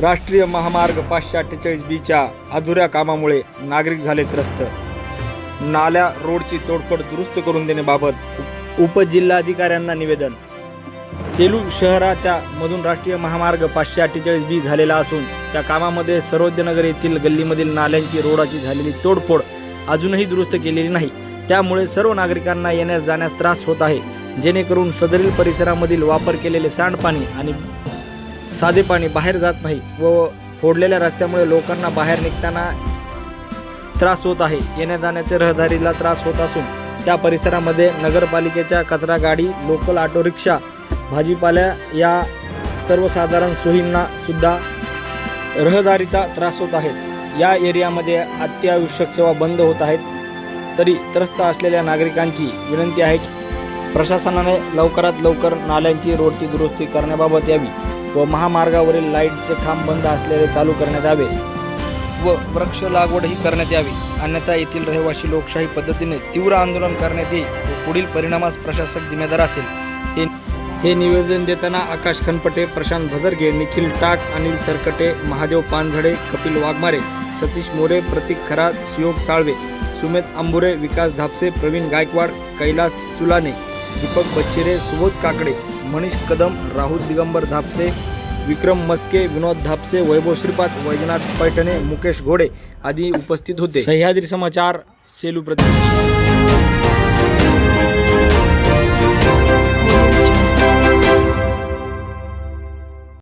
राष्ट्रीय महामार्ग पाचशे अठ्ठेचाळीस बीच्या अधुऱ्या कामामुळे नागरिक झाले त्रस्त. नाल्या रोडची तोडफोड दुरुस्त करून देण्याबाबत उपजिल्हाधिकाऱ्यांना निवेदन. सेलू शहराच्या मधून राष्ट्रीय महामार्ग पाचशे अठ्ठेचाळीस बी झालेला असून त्या कामामध्ये सरोद्यनगर येथील गल्लीमधील नाल्यांची रोडाची झालेली तोडफोड अजूनही दुरुस्त केलेली नाही. त्यामुळे सर्व नागरिकांना येण्यास जाण्यास त्रास होत आहे. जेणेकरून सदरील परिसरामधील वापर केलेले सांडपाणी आणि साधे पाणी बाहेर जात नाही व फोडलेल्या रस्त्यामुळे लोकांना बाहेर निघताना त्रास होत आहे. येण्या जाण्याच्या रहदारीला त्रास होत असून त्या परिसरामध्ये नगरपालिकेच्या कचरा गाडी लोकल ऑटो रिक्षा भाजीपाल्या या सर्वसाधारण सोयींना सुद्धा रहदारीचा त्रास होत आहे. या एरियामध्ये अत्यावश्यक सेवा बंद होत आहेत. तरी त्रस्त असलेल्या नागरिकांची विनंती आहे की प्रशासनाने लवकरात लवकर नाल्यांची रोडची दुरुस्ती करण्याबाबत यावी. व महामार्गावरील लाईटचे खांब बंद असलेले चालू करण्यात यावे. व वृक्ष लागवडही करण्यात यावी. अन्यथा येथील रहिवासी लोकशाही पद्धतीने तीव्र आंदोलन करण्यात येईल व पुढील परिणामास प्रशासक जिम्मेदार असेल. हे हे निवेदन देताना आकाश खनपटे प्रशांत भदरगे निखिल टाक अनिल सरकटे महादेव पानझडे कपिल वाघमारे सतीश मोरे प्रतीक खरात सुयोग साळवे सुमेध अंबुरे विकास धापसे प्रवीण गायकवाड कैलास सुलाने दीपक बच्चिरे सुबोध काकडे मनीष कदम राहुल दिगंबर धापसे विक्रम मस्के विनोद धापसे वैभव श्रीपाद वैजनाथ पैठणे मुकेश घोडे आदी उपस्थित होते. सह्याद्री समाचार सेलू प्रति